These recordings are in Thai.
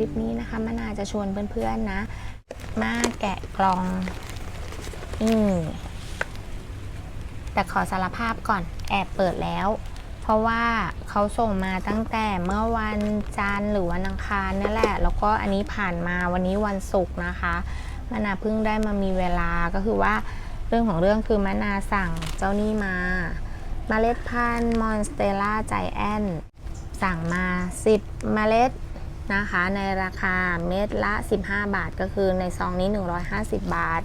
ลิปนี้นะคะมะนาวจะชวนเพื่อนๆนะ มาแกะกล่องอืมแต่ขอสารภาพก่อนแอบเปิดแล้ว เพราะว่าเขาส่งมาตั้งแต่เมื่อวันจันทร์หรือวันอังคารนั่นแหละ แล้วก็อันนี้ผ่านมาวันนี้วันศุกร์นะคะมะนาเพิ่งได้มามีเวลาก็คือว่าเรื่องของเรื่องคือมะนาสั่งเจ้านี่มาเมล็ดพันธุ์มอนสเตล่าใจแอนสั่งมา 10 เมล็ด นะคะ ในราคาเม็ดละ 15 บาท ก็คือในซองนี้ 150 บาท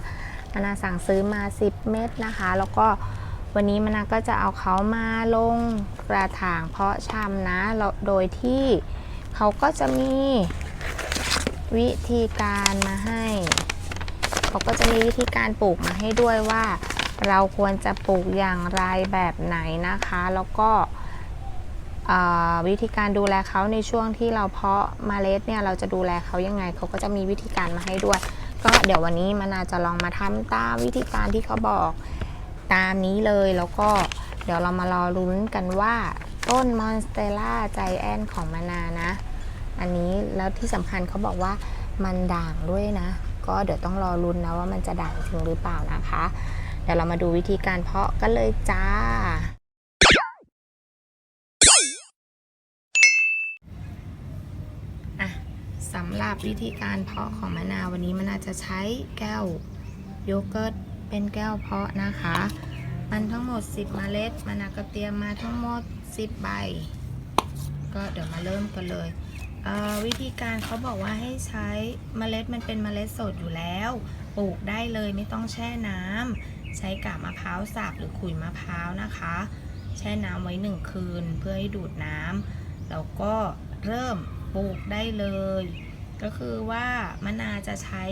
มนาสั่งซื้อมา 10 เม็ดนะคะ แล้วก็วันนี้มะนาก็จะเอาเขามาลงกระถางเพาะชำนะโดยที่เขาก็จะมีวิธีการมาให้ เขาก็จะมีวิธีการปลูกมาให้ด้วยว่า เราควรจะปลูกอย่างไรแบบไหนนะคะ แล้วก็ วิธีการดูแลเขาในช่วงที่เราเพาะเมล็ดเนี่ยเราจะดูแลเขายังไงเขาก็จะมีวิธีการมาให้ด้วย ก็เดี๋ยววันนี้มานาจะลองมาทำตามวิธีการที่เขาบอกตามนี้เลยแล้วก็เดี๋ยวเรามารอลุ้นกันว่าต้นมอนสเตล่าใจแอนของมานานะ อันนี้แล้วที่สำคัญเขาบอกว่ามันด่างด้วยนะ ก็เดี๋ยวต้องรอลุ้นนะว่ามันจะด่างจริงหรือเปล่านะคะ เดี๋ยวเรามาดูวิธีการเพาะกันเลยจ้า อะสำหรับวิธีการเพาะของมะนาววันนี้มะนาวจะใช้แก้วโยเกิร์ตเป็นแก้วเพาะนะคะ มันทั้งหมด 10 เมล็ดมะนาวก็เตรียมมาทั้งหมด 10 ใบ ก็เดี๋ยวมาเริ่มกันเลยเวิธีการเขาบอกว่าให้ใช้เมล็ดมันเป็นเมล็ดสดอยู่แล้ว ปลูกได้เลยไม่ต้องแช่น้ำใช้กาบมะพร้าวสับหรือขุยมะพร้าวนะคะ แช่น้ำไว้หนึ่งคืนเพื่อให้ดูดน้ำแล้วก็เริ่มปลูกได้เลย ก็คือว่ามะนาจะใช้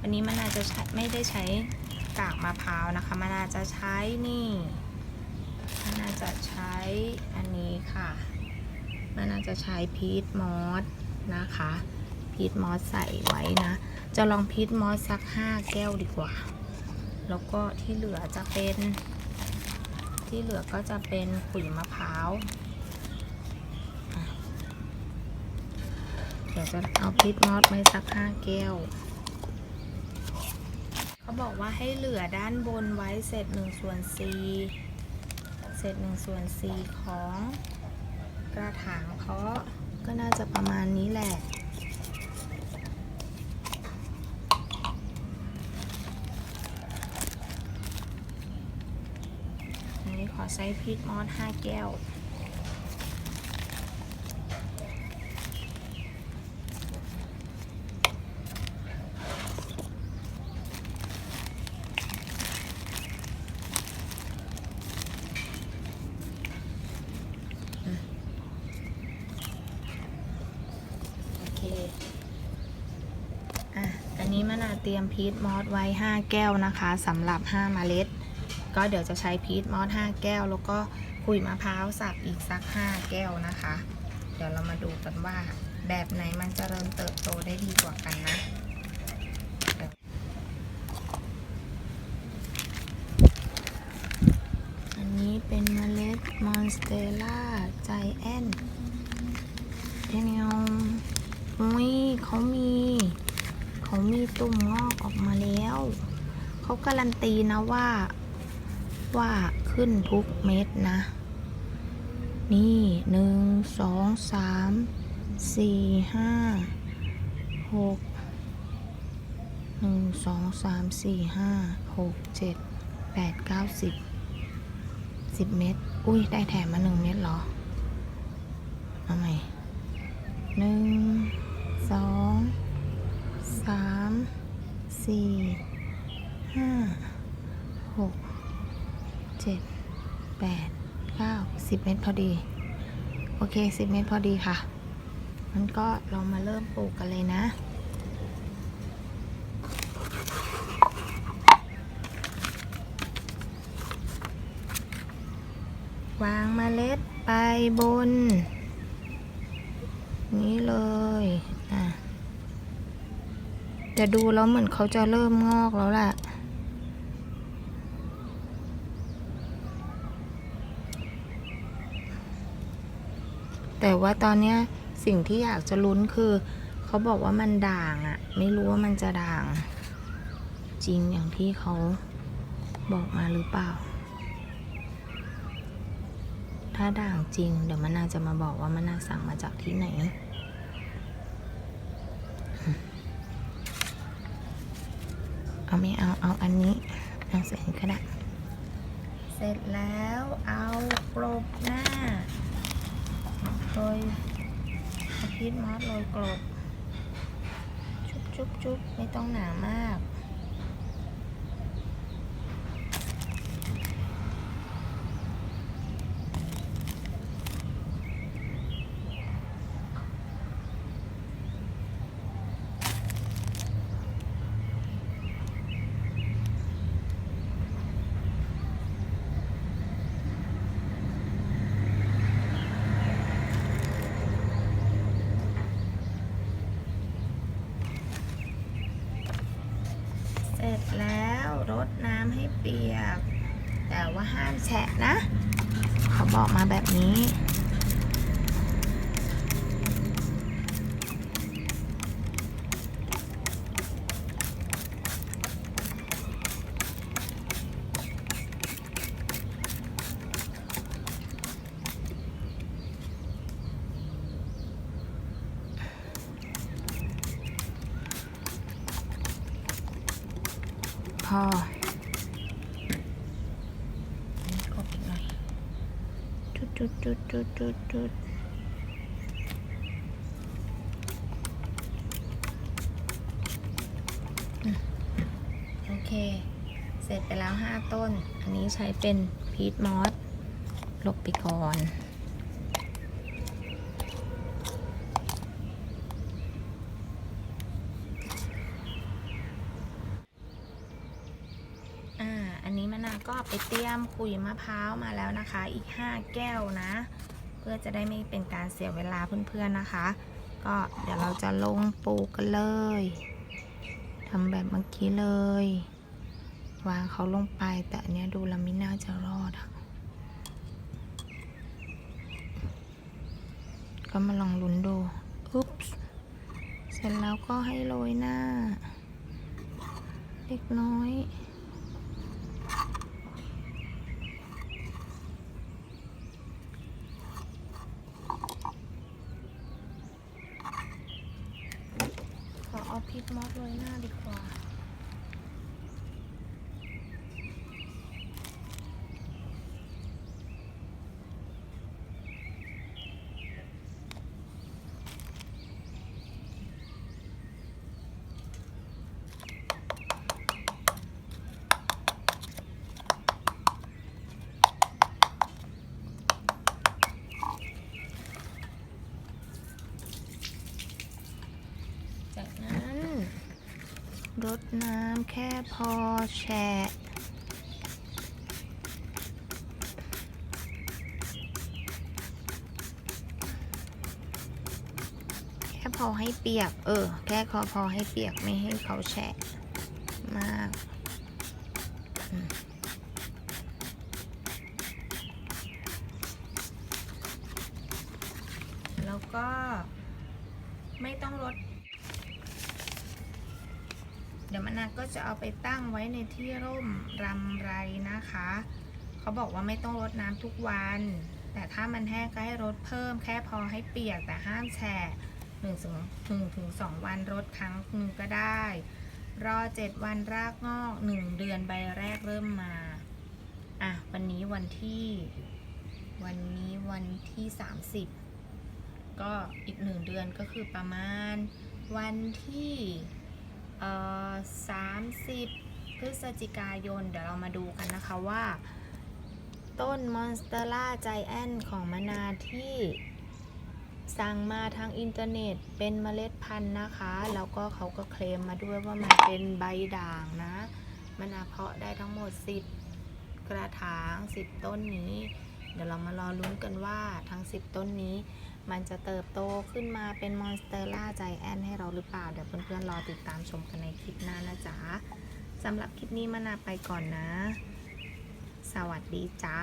วันนี้มะนาจะใช้ไม่ได้ใช้กากมะพร้าวนะคะมะนาจะใช้นี่มะนาจะใช้อันนี้ค่ะมะนาจะใช้พีทมอสนะคะพีทมอสใส่ไว้นะ จะลองพีทมอสสัก 5 แก้วดีกว่า แล้วก็ที่เหลือจะเป็น ที่เหลือก็จะเป็นขุยมะพร้าวอะเดี๋ยวจะเอาพีทมอสไว้สัก5แก้ว เขาบอกว่าให้เหลือด้านบนไว้เศษ1ส่วน4เศษ1ส่วน4ของกระถางเพาะก็น่าจะประมาณนี้แหละนี้ขอใช้พีทมอส5แก้ว โอเค อะ อันนี้มะนาวเตรียมพีทมอสไว้ 5 แก้วนะคะสำหรับ 5 เมล็ด ก็เดี๋ยวจะใช้พีทมอส 5 แก้ว แล้วก็ขุยมะพร้าวสับอีกสัก 5 แก้วนะคะ เดี๋ยวเรามาดูกันว่าแบบไหนมันจะเริ่มเติบโตได้ดีกว่ากันนะอันนี้เป็นเมล็ดมอนสเตล่าใจแอนเทเนียมอุ้ยเขามี เขามี ตุ่มงอกออกมาแล้ว เขาการันตีนะว่า ว่าขึ้นทุกเม็ดนะ นี่หนึ่งสองสามสี่ห้าหกหนึ่งสองสามสี่ห้าหกเจ็ดแปดเก้าสิบสิบเม็ดอุ้ย ได้แถมมาหนึ่งเม็ดเหรอเอาใหม่หนึ่งสอง สามสี่ห้าหกเจ็ดแปดเก้าสิบเมตรพอดี โอเคสิบเมตรพอดีค่ะมันก็เรามาเริ่มปลูกกันเลยนะวางเมล็ดไปบน นี้เลย อะ จะดูแล้วเหมือนเขาจะเริ่มงอกแล้วแหละแต่ว่าตอนเนี้ยสิ่งที่อยากจะลุ้นคือ เขาบอกว่ามันด่างอะ ไม่รู้ว่ามันจะด่าง จริงอย่างที่เขาบอกมาหรือเปล่า ถ้าด่างจริง เดี๋ยวมันน่าจะมาบอกว่ามันน่าสั่งมาจากที่ไหน เอาไม่เอาเอาอันนี้เอาเสร็จก็ได้เสร็จแล้วเอากลบหน้าโรยอาพีชมอสโรยกลบจุ๊บจุ๊บจุ๊บไม่ต้องหนามาก เสร็จแล้วรดน้ำให้เปียก แต่ว่าห้าม แฉะนะ เขาบอกมาแบบนี้ พออันนี้กดอีกหน่อย จุดจุดจุดจุดจุดโอเค เสร็จไปแล้ว 5 ต้น อันนี้ใช้เป็นพีทมอสลบไปก่อน อ่า อันนี้มะนาวก็ ไปเตรียมขุยมะพร้าวมาแล้วนะคะ อีก 5 แก้วนะ เพื่อจะได้ไม่เป็นการเสียเวลาเพื่อนๆนะคะ ก็เดี๋ยวเราจะลงปลูกกันเลยทำแบบเมื่อกี้เลย วางเขาลงไปแต่อันนี้ดูแล้วไม่น่าจะรอดอะก็มาลองลุ้นดูอุ๊บเสร็จแล้วก็ให้โรยหน้า เล็กน้อย ขอ เอาพริกมอสโรยหน้าดีกว่า จากนั้นรดน้ำแค่พอแฉะแค่พอให้เปียก เออ แค่พอพอให้เปียกไม่ให้เขาแฉะมากแล้วก็ไม่ต้องลด ดี๋ยวมะนาวก็จะเอาไปตั้งไว้ในที่ร่มรำไรนะคะ เขาบอกว่าไม่ต้องรดน้ำทุกวัน แต่ถ้ามันแห้งก็ให้รดเพิ่มแค่พอให้เปียกแต่ห้ามแช่หนึ่งถึงหนึ่งถึงสองวันรดครั้งหนึ่งก็ได้ รอเจ็ดวันรากงอกหนึ่งเดือนใบแรกเริ่มมาอะวันนี้วันที่ วันนี้วันที่สามสิบก็อีกหนึ่งเดือนก็คือประมาณวันที่ เอ่อสามสิบพฤศจิกายน เดี๋ยวเรามาดูกันนะคะว่า ต้นมอนสเตอร่าใจแอนของมะนาที่สั่งมาทางอินเทอร์เน็ตเป็นเมล็ดพันธุ์นะคะ แล้วก็เขาก็เคลมมาด้วยว่ามันเป็นใบด่างนะมะนาเพาะได้ทั้งหมด 10 กระถาง 10 ต้นนี้ เดี๋ยวเรามารอลุ้นกันว่าทั้ง 10 ต้นนี้ มันจะเติบโตขึ้นมาเป็นมอนสเตอร่าใจแอนให้เราหรือเปล่า เดี๋ยวเพื่อนๆรอติดตามชมกันในคลิปหน้านะจ๊ะสำหรับคลิปนี้มานาไปก่อนนะ สวัสดีจ้า